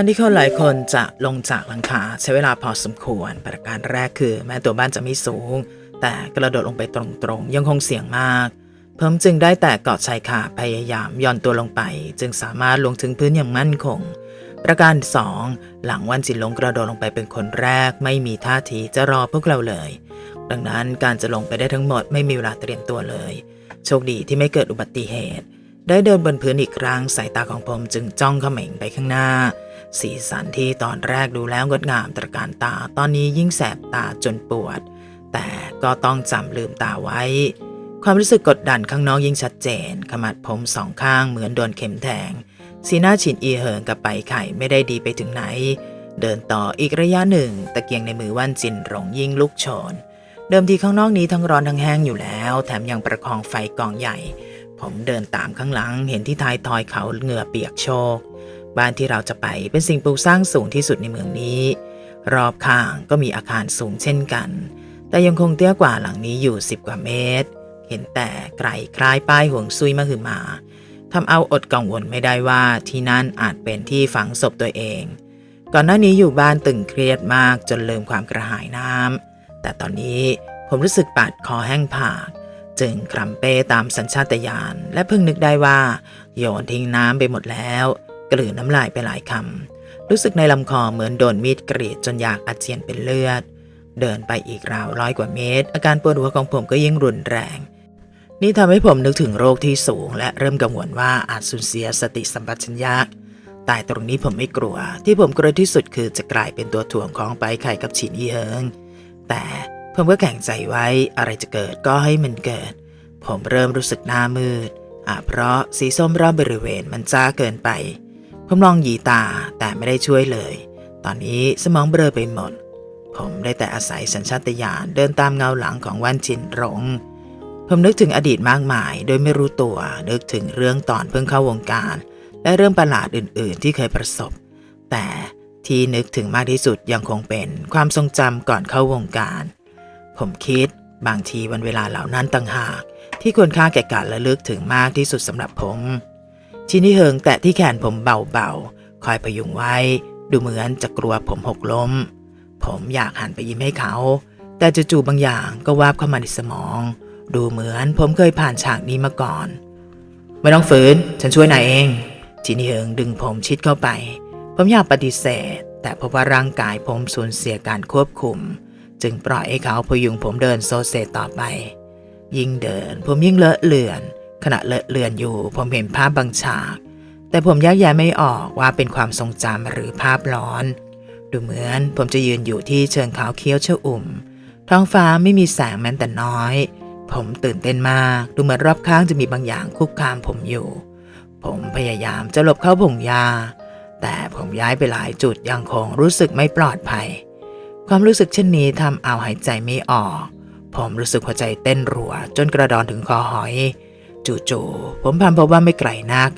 การที่คนหลายคนจะลงจากหลังคาใช้เวลาพอสมควร ประการแรกคือ แม้ตัวบ้านจะไม่สูง แต่กระโดดลงไปตรงๆ ยังคงเสี่ยงมาก เพิ่มจึงได้แต่เกาะชายคาพยายามย่อนตัวลงไป จึงสามารถลงถึงพื้นอย่างมั่นคง ประการสองหลังวันจินลงกระโดดลงไปเป็นคนแรก ไม่มีท่าทีจะรอพวกเราเลย ดังนั้นการจะลงไปได้ทั้งหมดไม่มีเวลาเตรียมตัวเลย โชคดีที่ไม่เกิดอุบัติเหตุ ได้เดินบนพื้นอีกครั้งสายตาของผมจึงจ้องเขม่งไปข้างหน้า สีสันที่ตอนแรกดูแล้วงดงามตระการตา ตอนนี้ยิ่งแสบตาจนปวด แต่ก็ต้องจำลืมตาไว้ ความรู้สึกกดดันข้างนอกยิ่งชัดเจน ขมัดผมสองข้างเหมือนโดนเข็มแทง สีหน้าฉินอีเหิงกับไปไข่ไม่ได้ดีไปถึงไหน เดินต่ออีกระยะหนึ่ง ตะเกียงในมือว่านจินหลงยิ่งลุกโชน เดิมทีข้างนอกนี้ทั้งร้อนทั้งแห้งอยู่แล้ว แถมยังประคองไฟกองใหญ่ ผมเดินตามข้างหลังเห็นที่ท้ายทอยเขาเหงื่อเปียกโชก บ้านที่เราจะไปเป็นสิ่งปลูกสร้างสูงที่สุดในเมืองนี้ รอบข้างก็มีอาคารสูงเช่นกัน แต่ยังคงเตี้ยกว่าหลังนี้อยู่10กว่าเมตร เห็นแต่ไกลคล้ายป้ายห่วงซุยมหึมาทำเอาอดกังวลไม่ได้ว่าที่นั่นอาจเป็นที่ฝังศพตัวเอง ก่อนหน้านี้อยู่บ้านตึงเครียดมากจนลืมความกระหายน้ำแต่ตอนนี้ผมรู้สึกปาดคอแห้งผากจึงคลำเป้ตามสัญชาตญาณและเพิ่งนึกได้ว่า โยนทิ้งน้ำไปหมดแล้ว กลืนน้ำลายไปหลายคำ รู้สึกในลำคอเหมือนโดนมีดกรีดจนอยากอาเจียนเป็นเลือด เดินไปอีกราวร้อยกว่าเมตร อาการปวดหัวของผมก็ยิ่งรุนแรง นี่ทำให้ผมนึกถึงโรคที่สูง และเริ่มกังวลว่าอาจสูญเสียสติสัมปชัญญะแต่ตรงนี้ผมไม่กลัว ที่ผมกลัวที่สุดคือจะกลายเป็นตัวถ่วงของไปไข่กับฉินอีเฮิง แต่ผมก็แข็งใจไว้อะไรจะเกิดก็ให้มันเกิด ผมเริ่มรู้สึกหน้ามืดอาเพราะสีส้มรอบบริเวณมันจ้าเกินไป ผมลองหยีตาแต่ไม่ได้ช่วยเลย ตอนนี้สมองเบลอไปหมด ผมได้แต่อาศัยสัญชาตญาณเดินตามเงาหลังของวันจินหลง ผมนึกถึงอดีตมากมาย โดยไม่รู้ตัว นึกถึงเรื่องตอนเพิ่งเข้าวงการ และเรื่องประหลาดอื่น ๆ ที่เคยประสบ แต่ที่นึกถึงมากที่สุดยังคงเป็นความทรงจำก่อนเข้าวงการ ผมคิดบางทีวันเวลาเหล่านั้นต่างหาก ที่ควรค่าแก่การระลึกถึงมากที่สุดสำหรับผม ชินที่เฮิงแตะที่แขนผมเบาๆ คอยพยุงไว้ ดูเหมือนจะกลัวผมหกล้ม ผมอยากหันไปยิ้มให้เขา แต่จู่ๆบางอย่างก็วาบเข้ามาในสมอง ดูเหมือนผมเคยผ่านฉากนี้มาก่อน ไม่ต้องฝืน ฉันช่วยนายเอง ชินที่เฮิงดึงผมชิดเข้าไป ผมอยากปฏิเสธ แต่พบว่าร่างกายผมสูญเสียการควบคุม จึงปล่อยให้เขาพยุงผมเดินโซเซต่อไป ยิ่งเดินผมยิ่งเลอะเลือน ขณะเลอะเลือนอยู่ ผมเห็นภาพบางฉาก แต่ผมแยกแยะไม่ออกว่าเป็นความทรงจำหรือภาพร้อน ดูเหมือนผมจะยืนอยู่ที่เชิงเขาเคี้ยวเชอุ่ม ท้องฟ้าไม่มีแสงแม้แต่น้อย ผมตื่นเต้นมาก ดูเหมือนรอบข้างจะมีบางอย่างคุกคามผมอยู่ ผมพยายามจะหลบเข้าพงหญ้าแต่ผมย้ายไปหลายจุดยังคงรู้สึกไม่ปลอดภัย ความรู้สึกเช่นนี้ทำเอาหายใจไม่ออก ผมรู้สึกหัวใจเต้นรัวจนกระดอนถึงคอหอย จู่ๆผมพันพบว่าไม่ไกลนัก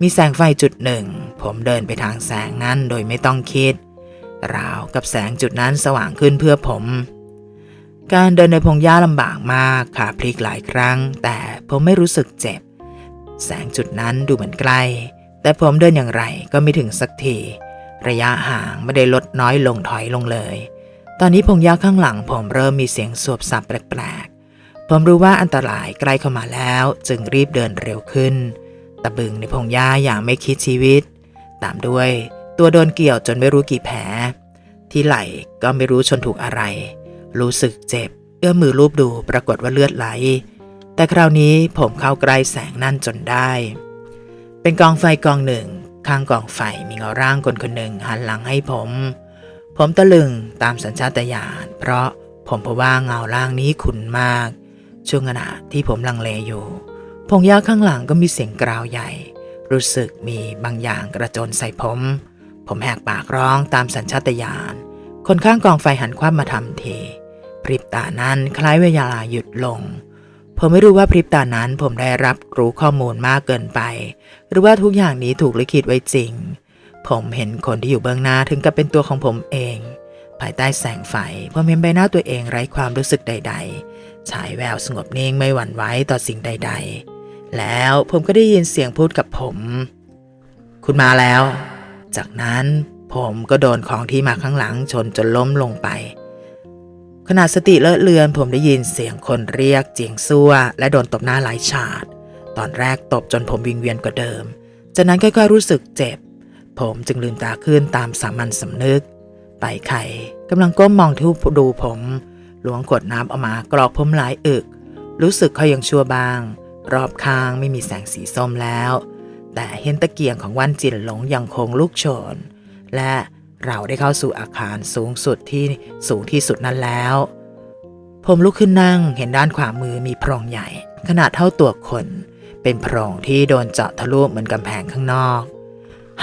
มีแสงไฟจุดหนึ่ง ผมเดินไปทางแสงนั้นโดยไม่ต้องคิด ราวกับแสงจุดนั้นสว่างขึ้นเพื่อผม การเดินในพงหญ้าลำบากมากขาพลิกหลายครั้ง แต่ผมไม่รู้สึกเจ็บ แสงจุดนั้นดูเหมือนใกล้แต่ผมเดินอย่างไรก็ไม่ถึงสักที ระยะห่างไม่ได้ลดน้อยลงถอยลงเลย ตอนนี้พงหญ้าข้างหลังผมเริ่มมีเสียงสวบสับแปลก ผมรู้ว่าอันตรายใกล้เข้ามาแล้ว จึงรีบเดินเร็วขึ้น ตะบึงในพงหญ้าอย่างไม่คิดชีวิต ตามด้วย ตัวโดนเกี่ยวจนไม่รู้กี่แผล ที่ไหล่ก็ไม่รู้ชนถูกอะไร รู้สึกเจ็บ เอื้อมมือลูบดูปรากฏว่าเลือดไหล แต่คราวนี้ผมเข้าใกล้แสงนั่นจนได้ เป็นกองไฟกองหนึ่ง ข้างกองไฟมีเงาร่างคนคนหนึ่งหันหลังให้ผม ผมตะลึงตามสัญชาตญาณเพราะผมพบว่าเงาร่างนี้ขุนมาก ช่วงขณะที่ผมลังเลอยู่ พงหญ้าข้างหลังก็มีเสียงกราวใหญ่ รู้สึกมีบางอย่างกระโจนใส่ผม ผมแหกปากร้องตามสัญชาตญาณ คนข้างกองไฟหันคว้ามาทำที พริบตานั้นคล้ายเวลาหยุดลง ผมไม่รู้ว่าพริบตานั้นผมได้รับรู้ข้อมูลมากเกินไป หรือว่าทุกอย่างนี้ถูกลิขิตไว้จริง ผมเห็นคนที่อยู่เบื้องหน้าถึงกับเป็นตัวของผมเอง ภายใต้แสงไฟผมเห็นใบหน้าตัวเองไร้ความรู้สึกใด ๆ ฉายแววสงบนิ่งไม่หวั่นไหวต่อสิ่งใด ๆ แล้วผมก็ได้ยินเสียงพูดกับผม คุณมาแล้ว จากนั้นผมก็โดนของที่มาข้างหลังชนจนล้มลงไป ขณะสติเลอะเลือน ผมได้ยินเสียงคนเรียกเจียงซั่ว และโดนตบหน้าหลายฉาด ตอนแรกตบจนผมวิงเวียนกว่าเดิม จากนั้นค่อยๆรู้สึกเจ็บ ผมจึงลืมตาขึ้นตามสามัญสำนึก ไปไข่กำลังก้มมองที่ดูผม หลวงขวดน้ำออกมากรอกผมหลายอึก รู้สึกเขายังชั่วบาง รอบข้างไม่มีแสงสีส้มแล้ว แต่เห็นตะเกียงของวันจินหลงยังคงลุกโชน และเราได้เข้าสู่อาคารสูงสุดที่สูงที่สุดนั้นแล้ว ผมลุกขึ้นนั่งเห็นด้านขวามือมีโพรงใหญ่ ขนาดเท่าตัวคน เป็นโพรงที่โดนเจาะทะลุเหมือนกำแพงข้างนอก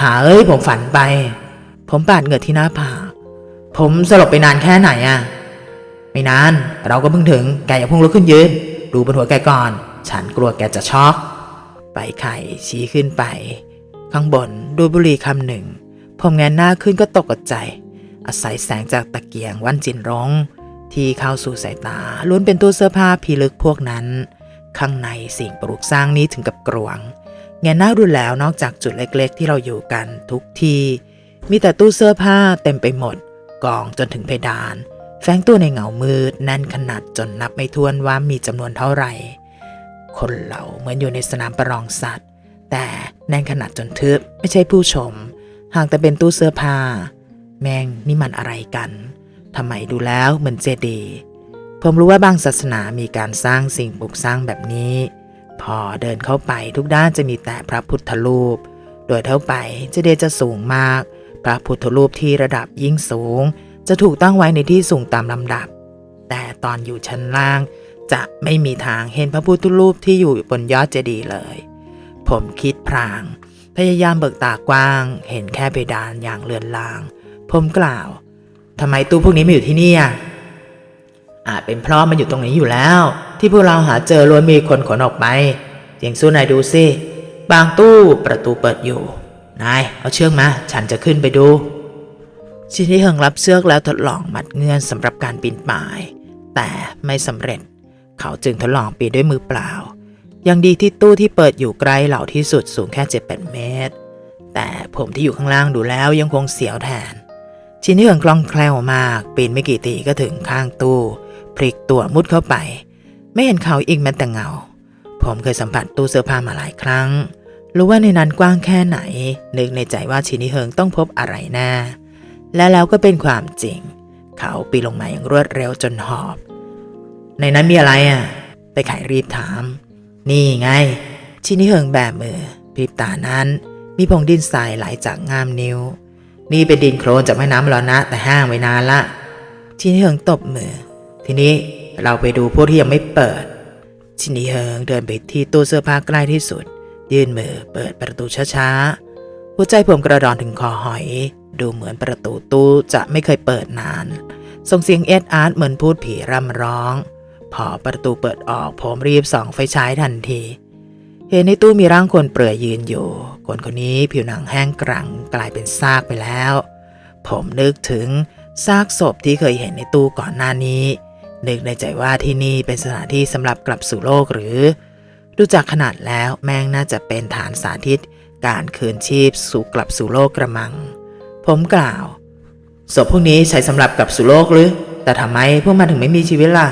หาเอ้ยผมฝันไป ผมปาดเหงื่อที่หน้าผากผมสลบไปนานแค่ไหนอะ ไม่นานเราก็เพิ่งถึงแกอย่าพิ่งลุกขึ้นยืน ดูบนหัวแกก่อน ฉันกลัวแกจะช็อกไปไข่ชี้ขึ้นไป ข้างบนดูบุหรี่คำหนึ่ง ผมแงนหน้าขึ้นก็ตกใจ อาศัยแสงจากตะเกียงวันจินร้อง ที่เข้าสู่สายตาล้วนเป็นตู้เสื้อผ้าพิลึกพวกนั้น ข้างในสิ่งปลูกสร้างนี้ถึงกับกรวง แงนหน้าดูแล้วนอกจากจุดเล็กๆ ที่เราอยู่กันทุกที่มีแต่ตู้เสื้อผ้าเต็มไปหมด กองจนถึงเพดาน แฝงตัวในเงามืดแน่นขนาดจนนับไม่ถ้วนว่ามีจำนวนเท่าไหร่ คนเหล่าเหมือนอยู่ในสนามประลองสัตว์ แต่แน่นขนาดจนทึบไม่ใช่ผู้ชม หากแต่เป็นตู้เสื้อผ้า แมงนี่มันอะไรกันทำไมดูแล้วเหมือนเจดีย์ผมรู้ว่าบางศาสนามีการสร้างสิ่งปลูกสร้างแบบนี้ พอเดินเข้าไปทุกด้านจะมีแต่พระพุทธรูป โดยเท่าไปเจดีย์จะสูงมาก พระพุทธรูปที่ระดับยิ่งสูง จะถูกตั้งไว้ในที่สูงตามลำดับ แต่ตอนอยู่ชั้นล่าง จะไม่มีทางเห็นพระพุทธรูปที่อยู่บนยอดเจดีย์เลย ผมคิดพราง พยายามเบิกตากว้าง เห็นแค่เพดานอย่างเลือนลาง ผมกล่าวทำไมตู้พวกนี้ไม่อยู่ที่นี่อะอาจเป็นเพราะมันอยู่ตรงนี้อยู่แล้ว ที่พวกเราหาเจอล้วนมีคนขนออกไปเจียงสู้นายดูสิบางตู้ประตูเปิดอยู่ นายเอาเชือกมา ฉันจะขึ้นไปดู ชินที่เฮิงรับเชือกแล้วทดลองมัดเงื่อนสำหรับการปีนป่าย แต่ไม่สำเร็จ เขาจึงทดลองปีนด้วยมือเปล่า ยังดีที่ตู้ที่เปิดอยู่ไกลเหล่าที่สุดสูงแค่7-8เมตร แต่ผมที่อยู่ข้างล่างดูแล้วยังคงเสียวแทน ชินที่เหิงคล่องแคล่วมาก ปีนไม่กี่ทีก็ถึงข้างตู้ พลิกตัวมุดเข้าไป ไม่เห็นเขาอีกแม้แต่เงา ผมเคยสัมผัสตู้เสื้อผ้ามาหลายครั้งรู้ว่าในนั้นกว้างแค่ไหน นึกในใจว่าชินที่เหิงต้องพบอะไรแน่ และแล้วก็เป็นความจริง เขาปีลงมาอย่างรวดเร็วจนหอบ ในนั้นมีอะไรอะ ไปไขรีบถาม นี่ไง ชินที่เหิงแบมือพริบตานั้น มีผงดินทรายไหลจากง่ามนิ้ว นี่เป็นดินโคลนจากแม่น้ำแล้วนะ แต่ห้างไว้นานละ ชินที่เหิงตบมือ ทีนี้เราไปดูพวกที่ยังไม่เปิด ชินที่เหิงเดินไปที่ตู้เสื้อผ้าใกล้ที่สุด ยื่นมือเปิดประตูช้าๆหัวใจผมกระดอนถึงคอหอย ดูเหมือนประตูตู้จะไม่เคยเปิดนาน ส่งเสียงเอ็ดอาร์ตเหมือนพูดผีร่ำร้อง พอประตูเปิดออกผมรีบส่องไฟฉายทันที เห็นในตู้มีร่างคนเปลือยยืนอยู่ คนคนนี้ผิวหนังแห้งกรังกลายเป็นซากไปแล้ว ผมนึกถึงซากศพที่เคยเห็นในตู้ก่อนหน้านี้ นึกในใจว่าที่นี่เป็นสถานที่สำหรับกลับสู่โลกหรือ ดูจากขนาดแล้วแม่งน่าจะเป็นฐานสาธิต การคืนชีพสู่กลับสู่โลกกระมัง ผมกล่าว ศพพวกนี้ใช้สำหรับกับสู่โลกหรือ แต่ทำไมพวกมันถึงไม่มีชีวิตล่ะ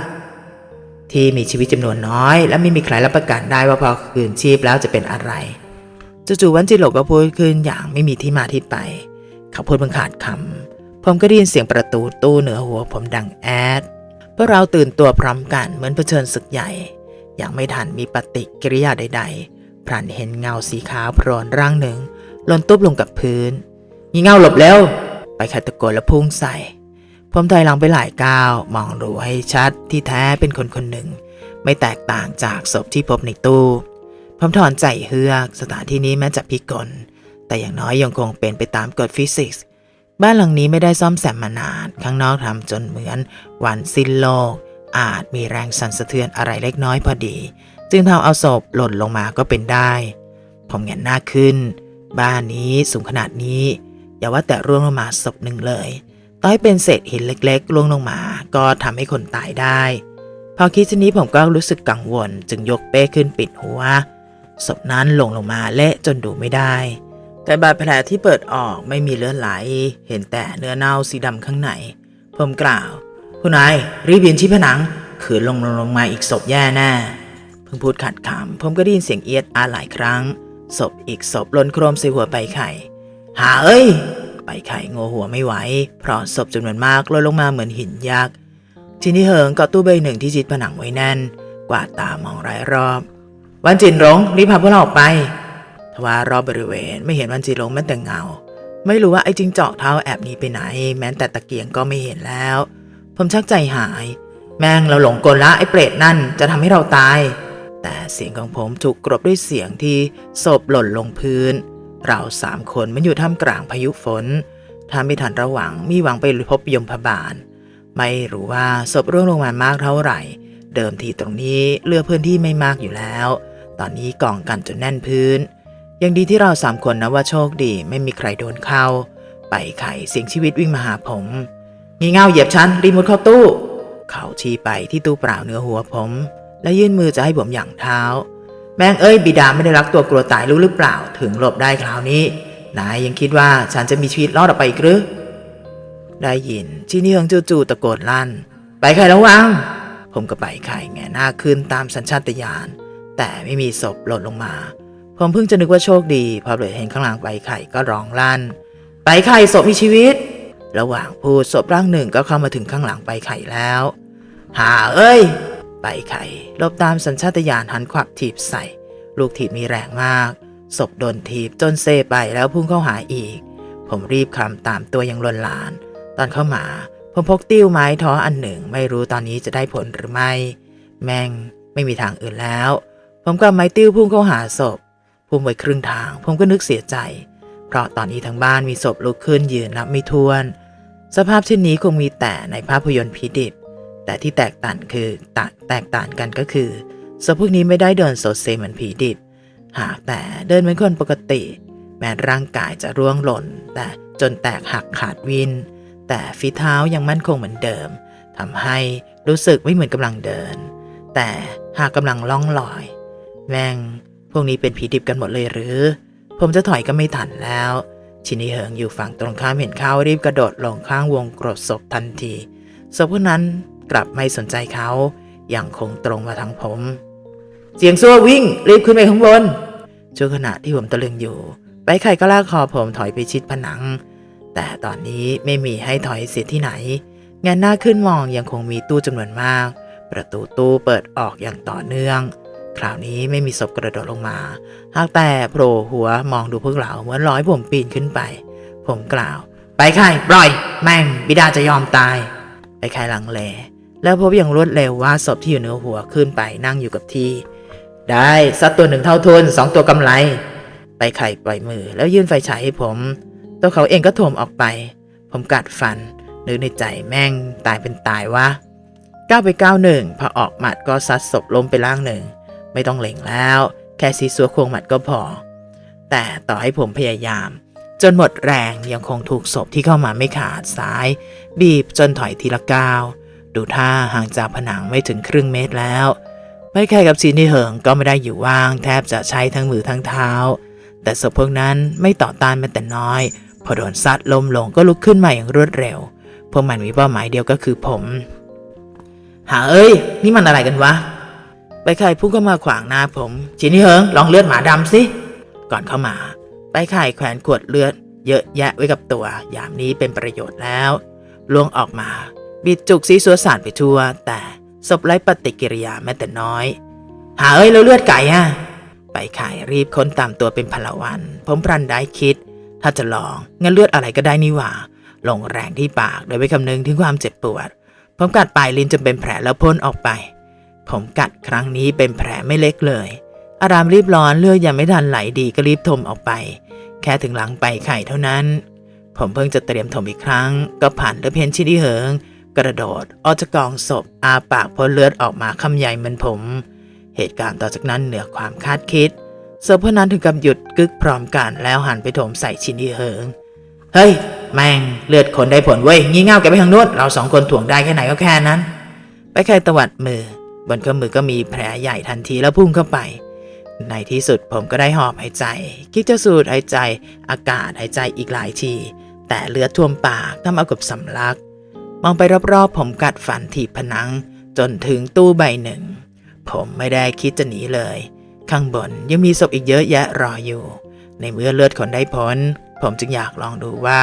ที่มีชีวิตจำนวนน้อย และไม่มีใครรับประกันได้ว่าพอคืนชีพแล้วจะเป็นอะไรจู่ๆวันจิโลก็พูดขึ้นอย่างไม่มีที่มาที่ไปเขาพูดเพิ่งขาดคำผมก็ได้ยินเสียงประตูตู้เหนือหัวผมดังแอดพวกเราตื่นตัวพร้อมกันเหมือนเผชิญศึกใหญ่ อยังไม่ทันมีปฏิกิริยาใด ๆพลันเห็นเงาสีขาวโผล่ร่างหนึ่งหล่นตุ๊บลงกับพื้น งี่เง่าหลบแล้วไปขัดตะโกนและพุ่งใส่ ผมถอยหลังไปหลายก้าว มองดูให้ชัดที่แท้เป็นคนคนหนึ่ง ไม่แตกต่างจากศพที่พบในตู้ ผมถอนใจเฮือก สถานที่นี้แม้จะพิกล แต่อย่างน้อยยังคงเป็นไปตามกฎฟิสิกส์ บ้านหลังนี้ไม่ได้ซ่อมแซมมานาน ข้างนอกทำจนเหมือนวันสิ้นโลก อาจมีแรงสั่นสะเทือนอะไรเล็กน้อยพอดี จึงทำเอาศพหล่นลงมาก็เป็นได้ ผมเงนหน้าขึ้น บ้านนี้สูงขนาดนี้ อย่าว่าแต่ร่วงลงมาศพหนึ่งเลย ต้อยเป็นเศษหินเล็กๆล่วงลงมา ก็ทำให้คนตายได้ พอคิดเช่นนี้ผมก็รู้สึกกังวล จึงยกเป้ขึ้นปิดหัวศพนั้นหลงลงมาเละจนดูไม่ได้ แต่บาดแผลที่เปิดออกไม่มีเลือดไหล เห็นแต่เนื้อเน่าสีดำข้างใน ผมกล่าว คุณนายรีบยืนชี้ผนัง ขืนลงลงลงมาอีกศพแย่แน่ เพิ่งพูดขัดคำผมก็ได้ยินเสียงเอียดอาหลายครั้ง ศพอีกศพหล่นโครมใส่หัวไปไข่ หาเอ้ย ไปไข่โงหัวไม่ไหว เพราะศพจำนวนมากล่นลงมาเหมือนหินยักษ์ทีนี้เหิงก็ตู้ใบหนึ่งที่ชิดผนังไว้แน่น กวาดตามองรายรอบ วันจินหลงรีบพาพวกเราออกไป ทว่ารอบบริเวณไม่เห็นวันจินหลงแม้แต่เงา ไม่รู้ว่าไอ้จิงจอกเท้าแอบหนีไปไหน แม้แต่ตะเกียงก็ไม่เห็นแล้ว ผมชักใจหาย แม่งเราหลงกลละไอ้เปรตนั่นจะทำให้เราตาย แต่เสียงของผมถูกกรบด้วยเสียงที่ศพหล่นลงพื้น เราสามคนมันอยู่ท่ามกลางพายุฝน ถ้าไม่ทันระหวังมีหวังไปพบยมพบาล ไม่รู้ว่าศพร่วงลงมามากเท่าไหร่ เดิมทีตรงนี้เลือพื้นที่ไม่มากอยู่แล้ว ตอนนี้กองกันจนแน่นพื้น ยังดีที่เราสามคนนะว่าโชคดีไม่มีใครโดนเข้า ไปไข่เสียงชีวิตวิ่งมาหาผม งีเง่าเหยียบฉันรีมุดเข้าตู้ เขาชี้ไปที่ตู้เปล่าเนื้อหัวผม และยื่นมือจะให้ผมหยั่งเท้า แม่งเอ้ยบิดาไม่ได้รักตัวกลัวตายรู้หรือเปล่า ถึงหลบได้คราวนี้ นายยังคิดว่าฉันจะมีชีวิตรอดออกไปอีกหรือ ได้ยินชินี่เฮงจู่ๆตะโกนลั่น ไปไข่ระวัง ผมก็ไปไข่แงหน้าขึ้นตามสัญชาตญาณแต่ไม่มีศพหล่นลงมา ผมเพิ่งจะนึกว่าโชคดี พอเหลือเห็นข้างหลังไปไข่ก็ร้องลั่น ไปไข่ศพมีชีวิต ระหว่างพูดศพร่างหนึ่งก็เข้ามาถึงข้างหลังไปไข่แล้วหาเอ้ย ไปไข่ลบตามสัญชาตญาณหันขวับถีบใส่ ลูกถีบมีแรงมากศพโดนถีบจนเซไปแล้วพุ่งเข้าหาอีก ผมรีบคลำตามตัวยังลนลาน ตอนเข้ามา ผมพกติ้วไม้ท้ออันหนึ่ง ไม่รู้ตอนนี้จะได้ผลหรือไม่ แม่งไม่มีทางอื่นแล้ว ผมก็เอาไม้ติ้วพุ่งเข้าหาศพพุ่งไปครึ่งทาง ผมก็นึกเสียใจ เพราะตอนนี้ทั้งบ้านมีศพลุกขึ้นยืนนับไม่ถ้วน สภาพเช่นนี้คงมีแต่ในภาพยนตร์ผีดิบ แต่ที่แตกต่างคือตแตกต่างกันก็คือศพพวกนี้ไม่ได้เดินโซเซเหมือนผีดิบหากแต่เดินเหมือนคนปกติ แม้ร่างกายจะร่วงหล่น แต่จนแตกหักขาดวิน แต่ฝีเท้ายังมั่นคงเหมือนเดิมทำให้รู้สึกไม่เหมือนกำลังเดิน แต่หากกำลังล่องลอย แม่ง พวกนี้เป็นผีดิบกันหมดเลยหรือ ผมจะถอยก็ไม่ทันแล้ว ชินีเหิงอยู่ฝั่งตรงข้ามเห็นเขารีบกระโดดลงข้างวงกรดศพทันทีศพพวกนั้น กลับไม่สนใจเขาอยังคงตรงมาทางผม เสียงซัววิ่งรีบขึ้นไปข้างบนช่วงขณะที่ผมตะลึงอยู่ ไปไข่ก็ลากคอผมถอยไปชิดผนัง แต่ตอนนี้ไม่มีให้ถอยเสียที่ไหน งานหน้าขึ้นมองยังคงมีตู้จำนวนมาก ประตูตู้เปิดออกอย่างต่อเนื่อง คราวนี้ไม่มีศพกระโดดลงมา หากแต่โผล่หัวมองดูพวกเราเหมือนร้อยผมปีนขึ้นไป ผมกล่าว ไปไข่ปล่อย แม่งบิดาจะยอมตาย ไปไข่ลังเล แล้วพบอย่างรวดเร็วว่าศพที่อยู่เหนือหัวขึ้นไปนั่งอยู่กับที่ ได้สัตว์ตัวหนึ่งเท่าทุนสองตัวกำไร ไปไข่ปล่อยมือแล้วยื่นไฟฉายให้ผม ตัวเขาเองก็โถมออกไป ผมกัดฟันนึกในใจแม่งตายเป็นตายวะก้าวไปก้าวหนึ่งพอออกหมัดก็ซัดศพล้มไปล่างหนึ่ง ไม่ต้องเล็งแล้ว แค่ซีซัวควงหมัดก็พอ แต่ต่อให้ผมพยายาม จนหมดแรงยังคงถูกศพที่เข้ามาไม่ขาดซ้าย บีบจนถอยทีละก้าว ดูท่าห่างจากผนังไม่ถึงครึ่งเมตรแล้วไม่แค่กับซีนี่เหิงก็ไม่ได้อยู่ว่าง แทบจะใช้ทั้งมือทั้งเท้า แต่ศพพวกนั้นไม่ต่อต้านแม้แต่น้อย พอโดนซัดล้มลงก็ลุกขึ้นมาอย่างรวดเร็ว พวกมันมีเป้าหมายเดียวก็คือผม หาเอ้ย นี่มันอะไรกันวะไปไข่พุ่งเข้ามาขวางหน้าผมจีนี่เหิงลองเลือดหมาดำสิก่อนเข้ามา ไปไข่แขวนขวดเลือด เยอะแยะไว้กับตัว ยามนี้เป็นประโยชน์แล้วล่วงออกมา บิดจุกซีสัวสานไปทั่ว แต่ศพไร้ปฏิกิริยาแม้แต่น้อย หาเอ้ยแล้วเลือดไก่อะไปไข่รีบค้นตามตัวเป็นพลวัน ผมพรันได้คิด ถ้าจะลองงั้นเลือดอะไรก็ได้นี่หว่า ลงแรงที่ปากโดยไม่คำนึงถึงความเจ็บปวด ผมกัดปลายลิ้นจนเป็นแผลแล้วพ่นออกไป ผมกัดครั้งนี้เป็นแผลไม่เล็กเลย อารามรีบร้อนเลือดยังไม่ทันไหลดีก็รีบถมออกไป แค่ถึงหลังไปไข่เท่านั้น ผมเพิ่งจะเตรียมถมอีกครั้ง ก็ผ่านด้วยเพนชิดิเหิง กระโดดออกจากกองศพอาปากพ่นเลือดออกมาคำใหญ่เหมือนผม เหตุการณ์ต่อจากนั้นเหนือความคาดคิดศพพวกนั้นถึงกับหยุดกึกพร้อมกันแล้วหันไปถมใส่ชินดิเหิง เฮ้ย แม่งเลือดคนได้ผลเว้ย งี่เง่าแกไปทางโน้นเราสองคนถ่วงได้แค่ไหนก็แค่นั้น ไปใครตวัดมือ บนข้อมือก็มีแผลใหญ่ทันทีแล้วพุ่งเข้าไป ในที่สุดผมก็ได้หอบหายใจ คิดจะสูดหายใจ อากาศหายใจอีกหลายที แต่เลือดท่วมปากทำเอากับสำลัก มองไปรอบๆ ผมกัดฟันถีบผนัง จนถึงตู้ใบหนึ่ง ผมไม่ได้คิดจะหนีเลย ข้างบนยังมีศพอีกเยอะแยะรออยู่ ในเมื่อเลือดคนได้พ้น ผมจึงอยากลองดูว่า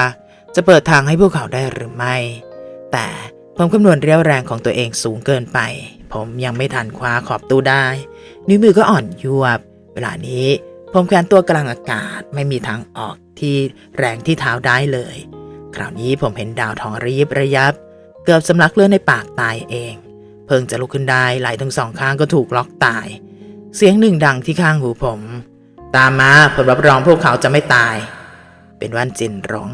จะเปิดทางให้พวกเขาได้หรือไม่ แต่ผมคำนวณเรี่ยวแรงของตัวเองสูงเกินไป ผมยังไม่ทันคว้าขอบตู้ได้ นิ้วมือก็อ่อนยวบ เวลานี้ผมแขวนตัวกลางอากาศไม่มีทางออกที่แรงที่เท้าได้เลย คราวนี้ผมเห็นดาวทองระยิบระยับ เกือบสำลักเลือดในปากตายเอง เพิ่งจะลุกขึ้นได้ไหลทั้งสองข้างก็ถูกล็อกตาย เสียงหนึ่งดังที่ข้างหูผม ตามมาผมรับรองพวกเขาจะไม่ตาย เป็นวันจินร้อง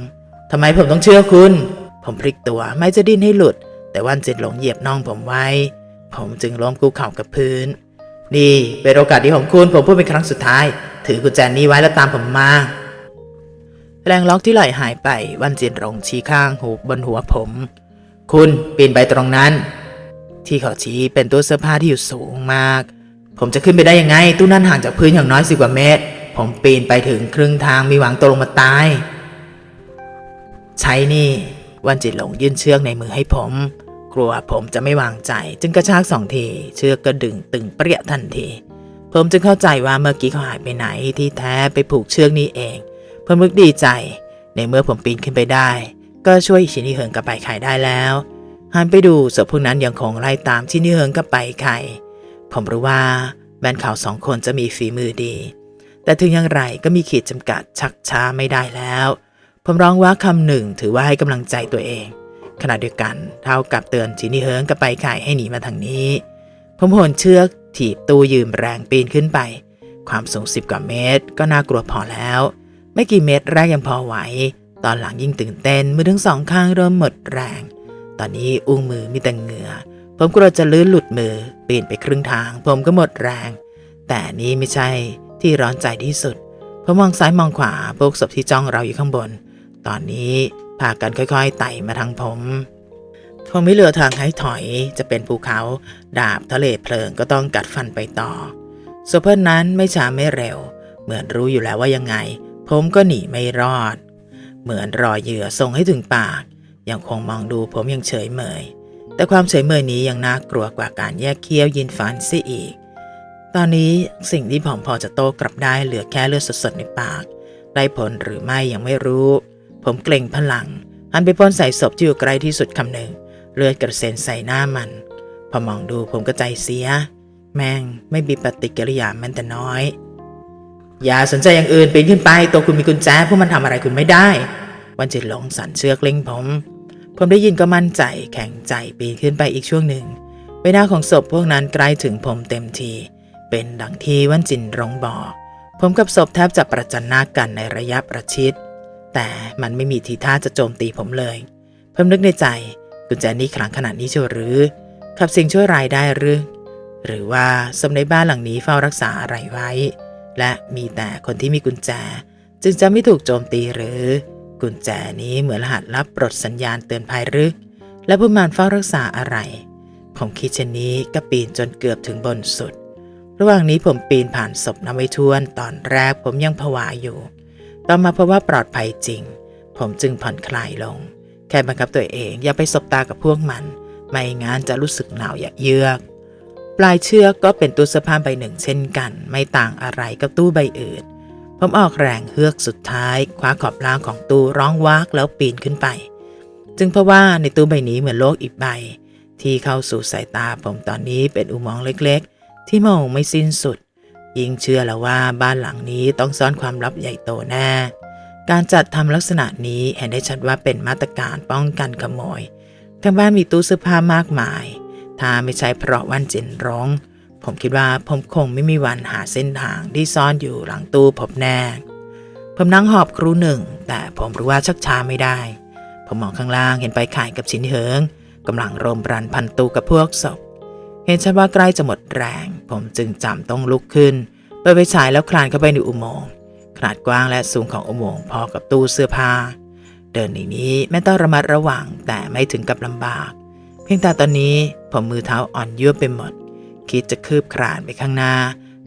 ทำไมผมต้องเชื่อคุณ ผมพลิกตัวไม่จะดิ้นให้หลุด แต่วันจินหลงเหยียบน่องผมไว้ ผมจึงล้มคุกเข่ากับพื้นนี่เป็นโอกาสดีของคุณผมพูดเป็นครั้งสุดท้าย ถือกุญแจนี้ไว้แล้วตามผมมาแรงล็อกที่ไหลหายไปวันจินหลงชี้ข้างหูบนหัวผม คุณปีนไปตรงนั้น ที่เขาชี้เป็นตู้เสื้อผ้าที่อยู่สูงมาก ผมจะขึ้นไปได้ยังไง ตู้นั้นห่างจากพื้นอย่างน้อยสิบกว่าเมตร ผมปีนไปถึงครึ่งทางมีหวังตกลงมาตาย ใช้นี่ วันจิตหลงยื่นเชือกในมือให้ผม กลัวผมจะไม่วางใจ จึงกระชากสองที เชือกก็ดึงตึงเปรี้ยทันที ผมจึงเข้าใจว่าเมื่อกี้เขาหายไปไหนที่แท้ไปผูกเชือกนี้เองผมนึกดีใจ ในเมื่อผมปีนขึ้นไปได้ ก็ช่วยชินิเหิงกับไปไข่ได้แล้วหันไปดูศพพวกนั้นยังคงไล่ตามชินิเหิงกับไปไข่ผมรู้ว่าแมนเขาสองคนจะมีฝีมือดี แต่ถึงอย่างไรก็มีขีดจำกัดชักช้าไม่ได้แล้ว ผมร้องว่าคำหนึ่งถือว่าให้กำลังใจตัวเอง ขณะเดียวกันเท่ากับเตือนชินิเฮิงกับไปไข่ให้หนีมาทางนี้ ผมโหนเชือกถีบตู้ยืมแรงปีนขึ้นไป ความสูงสิบกว่าเมตร ก็น่ากลัวพอแล้ว ไม่กี่เมตรแรกยังพอไหว ตอนหลังยิ่งตื่นเต้นมือทั้งสองข้างเริ่มหมดแรง ตอนนี้อุ้งมือมีแต่เหงื่อ ผมกลัวจะลื่นหลุดมือปีนไปครึ่งทาง ผมก็หมดแรง แต่นี้ไม่ใช่ที่ร้อนใจที่สุด ผมมองซ้ายมองขวาพวกศพที่จ้องเราอยู่ข้างบน ตอนนี้พากันค่อยๆไต่มาทางผม ผมไม่เหลือทางให้ถอยจะเป็นภูเขา ดาบทะเลเพลิงก็ต้องกัดฟันไปต่อโซเพิ่นนั้นไม่ช้าไม่เร็ว เหมือนรู้อยู่แล้วว่ายังไง ผมก็หนีไม่รอด เหมือนรอเหยื่อส่งให้ถึงปากยังคงมองดูผมยังเฉยเมย แต่ความเฉยเมยนี้ยังน่ากลัวกว่าการแยกเคี้ยวยินฟันเสียอีก ตอนนี้สิ่งที่ผมพอจะโต้กลับได้เหลือแค่เลือดสดๆในปาก ได้ผลหรือไม่ยังไม่รู้ ผมเกรงพลังหันไปพ่นใส่ศพที่อยู่ใกล้ที่สุดคำหนึ่ง เลือดกระเซ็นใส่หน้ามัน พอมองดูผมก็ใจเสีย แม่งไม่มีปฏิกิริยาแม้แต่น้อย อย่าสนใจอย่างอื่นปีนขึ้นไป ตัวคุณมีกุญแจพวกมันทำอะไรคุณไม่ได้ วันจิตหลงสั่นเชือกเล่งผม ผมได้ยินก็มั่นใจแข็งใจปีนขึ้นไปอีกช่วงหนึ่งใบหน้าของศพพวกนั้นใกล้ถึงผมเต็มที เป็นดังที่วันจินร้องบอก ผมกับศพแทบจะประจันหน้ากันในระยะประชิด แต่มันไม่มีทีท่าจะโจมตีผมเลย ผมนึกในใจ กุญแจนี้ขลังขนาดนี้เชียวหรือ ขับสิ่งช่วยรายได้หรือ หรือว่าสมในบ้านหลังนี้เฝ้ารักษาอะไรไว้ และมีแต่คนที่มีกุญแจ จึงจะไม่ถูกโจมตีหรือ กุญแจนี้เหมือนรหัสลับปลดสัญญาณเตือนภัยหรือ และผู้มานเฝ้ารักษาอะไร ผมคิดเช่นนี้ก็ปีนจนเกือบถึงบนสุด ระหว่างนี้ผมปีนผ่านศพน้ำไว้ทวน ตอนแรกผมยังผวาอยู่ ต่อมาเพราะว่าปลอดภัยจริง ผมจึงผ่อนคลายลง แค่บังคับตัวเองอย่าไปสบตากับพวกมัน ไม่งั้นจะรู้สึกหนาวอยากเยือก ปลายเชือกก็เป็นตู้เสื้อผ้าใบหนึ่งเช่นกัน ไม่ต่างอะไรกับตู้ใบอื่น ผมออกแรงเฮือกสุดท้าย คว้าขอบล่างของตู้ร้องวากแล้วปีนขึ้นไป จึงเพราะว่าในตู้ใบนี้เหมือนโลกอีกใบ ที่เข้าสู่สายตาผมตอนนี้เป็นอุโมงค์เล็กๆ ที่มองไม่สิ้นสุด ยิ่งเชื่อแล้วว่าบ้านหลังนี้ต้องซ่อนความลับใหญ่โตแน่ การจัดทำลักษณะนี้เห็นได้ชัดว่าเป็นมาตรการป้องกันขโมยทางบ้านมีตู้เสื้อผ้ามากมาย ถ้าไม่ใช่เพราะวันเจนร้อง ผมคิดว่าผมคงไม่มีวันหาเส้นทางที่ซ่อนอยู่หลังตู้พบแน่ ผมนั่งหอบครูหนึ่ง แต่ผมรู้ว่าชักช้าไม่ได้ ผมมองข้างล่างเห็นไปขายกับชินเหิงกำลังรมรันพันตูกับพวกศพ เห็นชัดว่าใกล้จะหมดแรง ผมจึงจำต้องลุกขึ้นเปิดไฟฉายแล้วคลานเข้าไปในอุโมงค์ขนาดกว้างและสูงของอุโมงค์พอกับตู้เสื้อผ้า เดินในนี้แม้ต้องระมัดระวังแต่ไม่ถึงกับลำบาก เพียงแต่ตอนนี้ผมมือเท้าอ่อนยวบไปหมด คิดจะคืบคลานไปข้างหน้า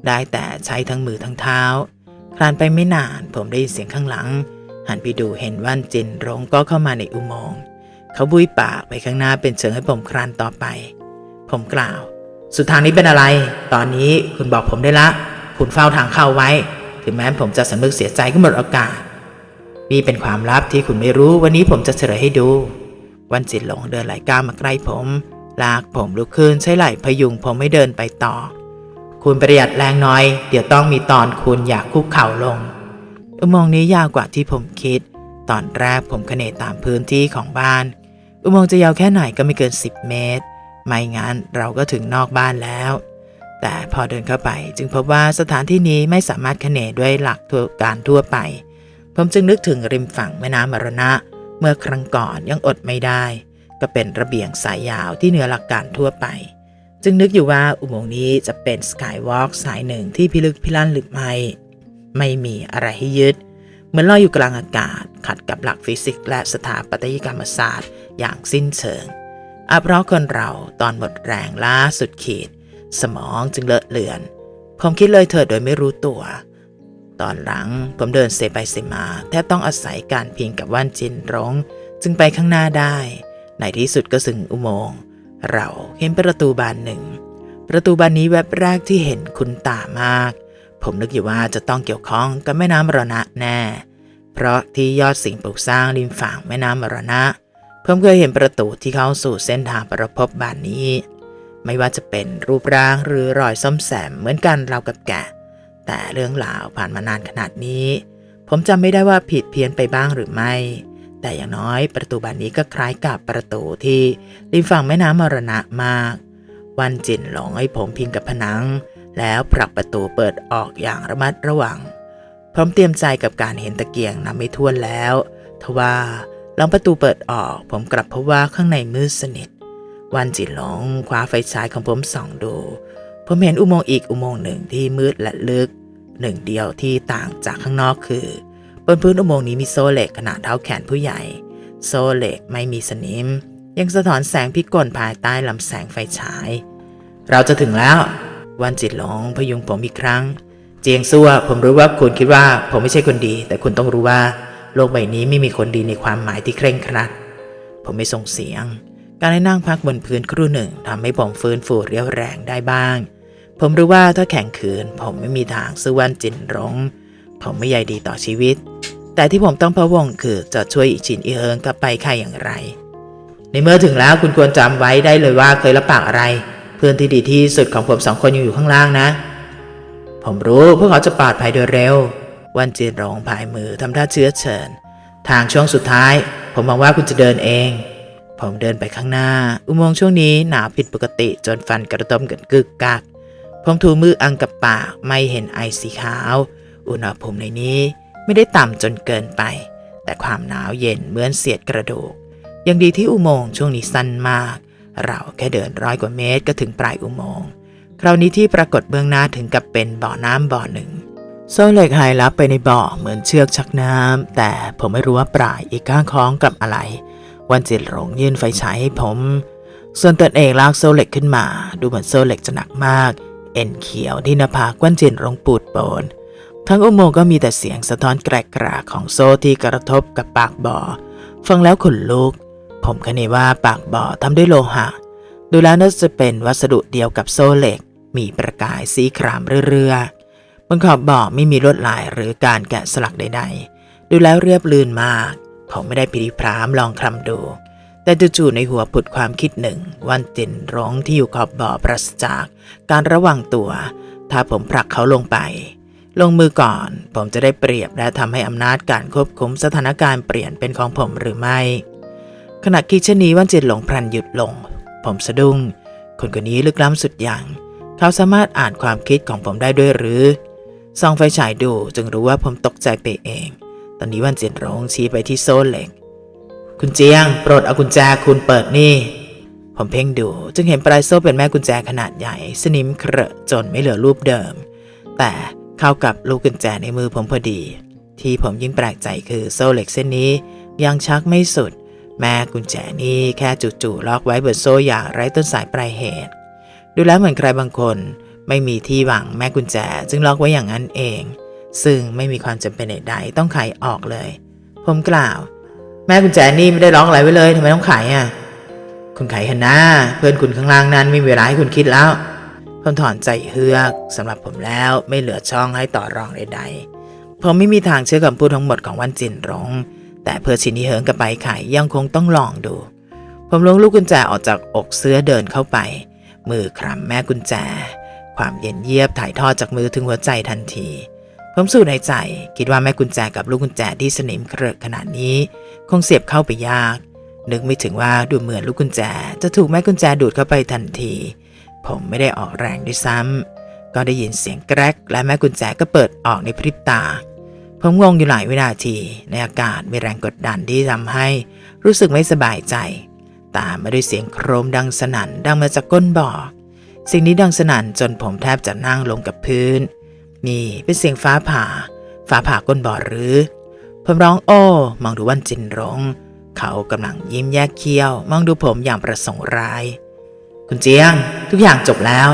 ได้แต่ใช้ทั้งมือทั้งเท้า คลานไปไม่นานผมได้ยินเสียงข้างหลัง หันไปดูเห็นว่านจินรงก็เข้ามาในอุโมงค์เขาบุยปากไปข้างหน้าเป็นเชิงให้ผมคลานต่อไป ผมกล่าว สุดทางนี้เป็นอะไร ตอนนี้คุณบอกผมได้ละ คุณเฝ้าทางเข้าไว้ ถึงแม้ผมจะสำนึกเสียใจก็หมดโอกาสนี่เป็นความลับที่คุณไม่รู้วันนี้ผมจะเฉลยให้ดู วันจิตหลงเดินไหลก้าวมาใกล้ผม ลากผมลุกขึ้นใช้ไหล่พยุงผมไม่เดินไปต่อ คุณประหยัดแรงน้อย เดี๋ยวต้องมีตอนคุณอยากคุกเข่าลง อุโมงค์นี้ยาวกว่าที่ผมคิด ตอนแรกผมคเนตามพื้นที่ของบ้าน อุโมงค์จะยาวแค่ไหนก็ไม่เกิน 10 เมตร ไม่งั้นเราก็ถึงนอกบ้านแล้ว แต่พอเดินเข้าไปจึงพบว่าสถานที่นี้ไม่สามารถคเนด้วยหลักตัวการทั่วไป ผมจึงนึกถึงริมฝั่งแม่น้ำมรณะ เมื่อครั้งก่อนยังอดไม่ได้ ก็เป็นระเบียงสายยาวที่เหนือหลักการทั่วไป จึงนึกอยู่ว่าอุโมงค์นี้จะเป็นสกายวอล์กสายหนึ่งที่พิลึกพิลั่นหรือไม่ ไม่มีอะไรให้ยึด เหมือนลอยอยู่กลางอากาศ ขัดกับหลักฟิสิกส์และสถาปัตยกรรมศาสตร์อย่างสิ้นเชิงอาเพราะคนเราตอนหมดแรงล้าสุดขีด สมองจึงเลอะเลือน ผมคิดเลยเถิดโดยไม่รู้ตัว ตอนหลังผมเดินเซไปเซมาแทบต้องอาศัยการพิงกับว่านจินร้อง จึงไปข้างหน้าได้ ในที่สุดก็ถึงอุโมงค์เราเห็นประตูบานหนึ่ง ประตูบานนี้แวบแรกที่เห็นคุณตามาก ผมนึกอยู่ว่าจะต้องเกี่ยวข้องกับแม่น้ำมรณะแน่ เพราะที่ยอดสิ่งปลูกสร้างริมฝั่งแม่น้ำมรณะ ผมเคยเห็นประตูที่เข้าสู่เส้นทางประพบบานนี้ ไม่ว่าจะเป็นรูปร่างหรือรอยซ่อมแซมเหมือนกันเรากับแกะ แต่เรื่องราวผ่านมานานขนาดนี้ ผมจำไม่ได้ว่าผิดเพี้ยนไปบ้างหรือไม่ แต่อย่างน้อยประตูบานนี้ก็คล้ายกับประตูที่ริมฝั่งแม่น้ำมรณะมาก วันจินหลงให้ผมพิงกับผนัง แล้วผลักประตูเปิดออกอย่างระมัดระวังพร้อมเตรียมใจกับการเห็นตะเกียงนำไม่ท้วนแล้วทว่าหลังประตูเปิดออก ผมกลับพบว่าข้างในมืดสนิท วันจินหลงคว้าไฟฉายของผมส่องดู ผมเห็นอุโมงค์อีกอุโมงค์หนึ่งที่มืดและลึกหนึ่งเดียวที่ต่างจากข้างนอกคือบนพื้นอุโมงค์นี้มีโซ่เหล็กขนาดเท่าแขนผู้ใหญ่ โซ่เหล็กไม่มีสนิม ยังสะท้อนแสงพิกลภายใต้ลำแสงไฟฉาย เราจะถึงแล้ว วันจิตหลงพยุงผมอีกครั้ง เจียงซัวผมรู้ว่าคุณคิดว่าผมไม่ใช่คนดี แต่คุณต้องรู้ว่า โลกใบนี้ไม่มีคนดีในความหมายที่เคร่งครัด ผมไม่ส่งเสียง การได้นั่งพักบนพื้นครู่หนึ่งทำให้ผมฟื้นฟูเรียวแรงได้บ้าง ผมรู้ว่าถ้าแข่งขืน ผมไม่มีทางสู้วันจินหลงผมไม่ใยดีต่อชีวิต แต่ที่ผมต้องพะวงคือจะช่วยอีชินอีเฮิงกลับไปใค่ายอย่างไร ในเมื่อถึงแล้วคุณควรจำไว้ได้เลยว่าเคยรับปากอะไร เพื่อนที่ดีที่สุดของผมสองคนยังอยู่ข้างล่างนะ ผมรู้พวกเขาจะปลอดภัยโดยเร็ว วันจีนร้องผายมือทำท่าเชื้อเชิญ ทางช่วงสุดท้าย ผมหวังว่าคุณจะเดินเองผมเดินไปข้างหน้า อุโมงค์ช่วงนี้หนาวผิดปกติจนฟันกระต้มกันกึกกัก ผมถูมืออังกับปากไม่เห็นไอสีขาว อุณหภูมิในนี้ไม่ได้ต่ำจนเกินไป แต่ความหนาวเย็นเหมือนเสียดกระดูก ยังดีที่อุโมงค์ช่วงนี้สั้นมาก เราแค่เดินร้อยกว่าเมตรก็ถึงปลายอุโมงค์คราวนี้ที่ปรากฏเบื้องหน้าถึงกับเป็นบ่อน้ำบ่อหนึ่ง โซ่เหล็กหายลับไปในบ่อเหมือนเชือกชักน้ำแต่ผมไม่รู้ว่าปลายอีกข้างคล้องกับอะไร วันจิตหลงยื่นไฟฉายให้ผม ส่วนตนเองลากโซ่เหล็กขึ้นมา ดูเหมือนโซ่เหล็กจะหนักมาก เอ็นเขียวที่หน้าผากวนจิตหลงปูดโปน ทั้งอุโมงค์ก็มีแต่เสียงสะท้อนแกรกกราของโซ่ที่กระทบกับปากบ่อ ฟังแล้วขนลุก ผมคเนว่าปากบ่อทำด้วยโลหะ ดูแล้วน่าจะเป็นวัสดุเดียวกับโซ่เหล็ก มีประกายสีครามเรื่อยๆบนขอบบ่อไม่มีลวดลายหรือการแกะสลักใด ๆ ดูแล้วเรียบลื่นมาก ผมไม่ได้พิริพรามลองคลำดู แต่จู่ๆในหัวผุดความคิดหนึ่ง วันจินร้องที่อยู่ขอบบ่อปราศจาก การระวังตัว ถ้าผมผลักเขาลงไป ลงมือก่อน ผมจะได้เปรียบและทำให้อำนาจการควบคุมสถานการณ์เปลี่ยนเป็นของผมหรือไม่ ขณะคิดเช่นนี้วันจิตหลงพลันหยุดลง ผมสะดุ้ง คนคนนี้ลึกล้ำสุดอย่าง เขาสามารถอ่านความคิดของผมได้ด้วยหรือส่องไฟฉายดูจึงรู้ว่าผมตกใจไปเอง ตอนนี้วันจิตหลงชี้ไปที่โซ่เหล็ก คุณเจียง โปรดเอากุญแจคุณเปิดนี่ ผมเพ่งดูจึงเห็นปลายโซ่เป็นแม่กุญแจขนาดใหญ่ สนิมเครอะจนไม่เหลือรูปเดิม แต่เข้ากับลูกกุญแจในมือผมพอดี ที่ผมยิ่งแปลกใจคือโซ่เหล็กเส้นนี้ ยังชักไม่สุด แม่กุญแจนี่แค่จู่ๆล็อกไว้บนโซ่อย่างไร้ต้นสายปลายเหตุ ดูแล้วเหมือนใครบางคน ไม่มีที่วางแม่กุญแจจึงล็อกไว้อย่างนั้นเอง ซึ่งไม่มีความจำเป็นใดๆต้องไขออกเลย ผมกล่าว แม่กุญแจนี่ไม่ได้ล็อกอะไรไว้เลยทำไมต้องไขอะ คุณไขหันหน้าเพื่อนคุณข้างล่างนั้นไม่มีเวลาให้คุณคิดแล้วผมถอนใจเฮือกสำหรับผมแล้วไม่เหลือช่องให้ต่อรองใดๆผมไม่มีทางเชื่อคำพูดทั้งหมดของวันจินหลงแต่เพื่อชินีเหิงกับใบไข่ยังคงต้องลองดู ผมล้วงลูกกุญแจออกจากอกเสื้อเดินเข้าไป มือคลำแม่กุญแจ ความเย็นเยียบถ่ายทอดจากมือถึงหัวใจทันที ผมสูดในใจ คิดว่าแม่กุญแจกับลูกกุญแจที่สนิมเครอะขนาดนี้ คงเสียบเข้าไปยาก นึกไม่ถึงว่าดูเหมือนลูกกุญแจ จะถูกแม่กุญแจดูดเข้าไปทันที ผมไม่ได้ออกแรงด้วยซ้ำก็ได้ยินเสียงแกรก และแม่กุญแจก็เปิดออกในพริบตา ผมงงอยู่หลายวินาที ในอากาศมีแรงกดดันที่ทำให้ รู้สึกไม่สบายใจ ตามมาด้วยเสียงโครมดังสนั่นดังมาจากก้นบ่อสิ่งนี้ดังสนั่นจนผมแทบจะนั่งลงกับพื้น นี่เป็นเสียงฟ้าผ่า ฟ้าผ่าก้นบ่อหรือ ผมร้องโอ้ มองดูวันจินร้อง เขากำลังยิ้มแยกเคี้ยว มองดูผมอย่างประสงค์ร้าย คุณเจียง ทุกอย่างจบแล้ว